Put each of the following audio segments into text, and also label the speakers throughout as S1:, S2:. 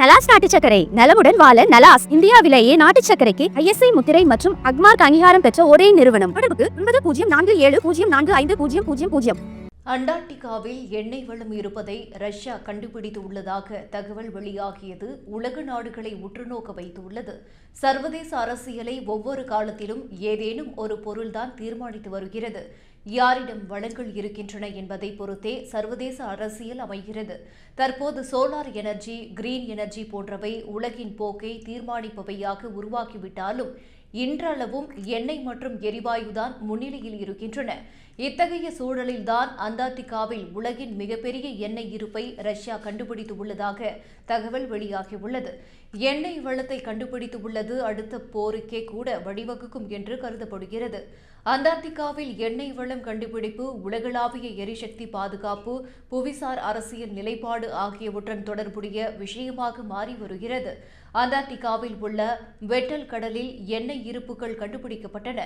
S1: நலாஸ் நாட்டு சக்கரை நலமுடன் வாழ நலாஸ் இந்தியாவிலேயே நாட்டு சக்கரைக்கு ஐஎஸ்ஐ முத்திரை மற்றும் அக்மார்க் அங்கீகாரம் பெற்ற ஒரே நிறுவனம். தொடர்புக்கு ஒன்பது பூஜ்ஜியம் நான்கு ஏழு பூஜ்ஜியம் நான்கு ஐந்து பூஜ்ஜியம் பூஜ்ஜியம் பூஜ்ஜியம்.
S2: அண்டார்டிகாவில் எண்ணெய் வளம் இருப்பதை ரஷ்யா கண்டுபிடித்து உள்ளதாக தகவல் வெளியாகியது உலக நாடுகளை உற்றுநோக்க வைத்துள்ளது. சர்வதேச அரசியலை ஒவ்வொரு காலத்திலும் ஏதேனும் ஒரு பொருள்தான் தீர்மானித்து வருகிறது. யாரிடம் வளங்கள் இருக்கின்றன என்பதை பொறுத்தே சர்வதேச அரசியல் அமைகிறது. தற்போது சோலார் எனர்ஜி கிரீன் எனர்ஜி போன்றவை உலகின் போக்கை தீர்மானிப்பவையாக உருவாக்கிவிட்டாலும் இன்றளவும் எண்ணெய் மற்றும் எரிவாயுதான் முன்னிலையில் இருக்கின்றன. இத்தகைய சூழலில்தான் அண்டார்டிகாவில் உலகின் மிகப்பெரிய எண்ணெய் இருப்பை ரஷ்யா கண்டுபிடித்து உள்ளதாக தகவல் வெளியாகியுள்ளது. எண்ணெய் வளத்தை கண்டுபிடித்து உள்ளது அடுத்த போருக்கே கூட வழிவகுக்கும் என்று கருதப்படுகிறது. அந்தார்டிகாவில் எண்ணெய் வளம் கண்டுபிடிப்பு உலகளாவிய எரிசக்தி பாதுகாப்பு புவிசார் அரசியல் நிலைப்பாடு ஆகியவற்றுடன் தொடர்புடைய விஷயமாக மாறி வருகிறது. அந்தார்டிகாவில் உள்ள வெட்டல் கடலில் எண்ணெய் இருப்புகள் கண்டுபிடிக்கப்பட்டன.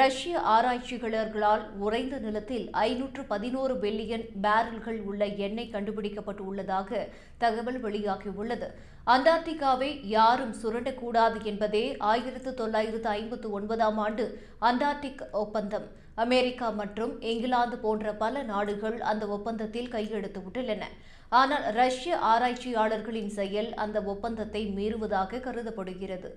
S2: ரஷ்ய ஆராய்ச்சியாளர்களால் உறைந்த நிலத்தில் ஐநூற்று பதினோரு பில்லியன் பேரல்கள் உள்ள எண்ணெய் கண்டுபிடிக்கப்பட்டு உள்ளதாக தகவல் வெளியாகியுள்ளது. அண்டார்டிகாவை யாரும் சுரண்டக்கூடாது என்பதே ஆயிரத்து தொள்ளாயிரத்து ஐம்பத்து ஒன்பதாம் ஆண்டு அண்டார்டிக் ஒப்பந்தம். அமெரிக்கா மற்றும் இங்கிலாந்து போன்ற பல நாடுகள் அந்த ஒப்பந்தத்தில் கையெழுத்திட்டுள்ளன ஆனால் ரஷ்ய ஆராய்ச்சியாளர்களின் செயல் அந்த ஒப்பந்தத்தை மீறுவதாக கருதப்படுகிறது.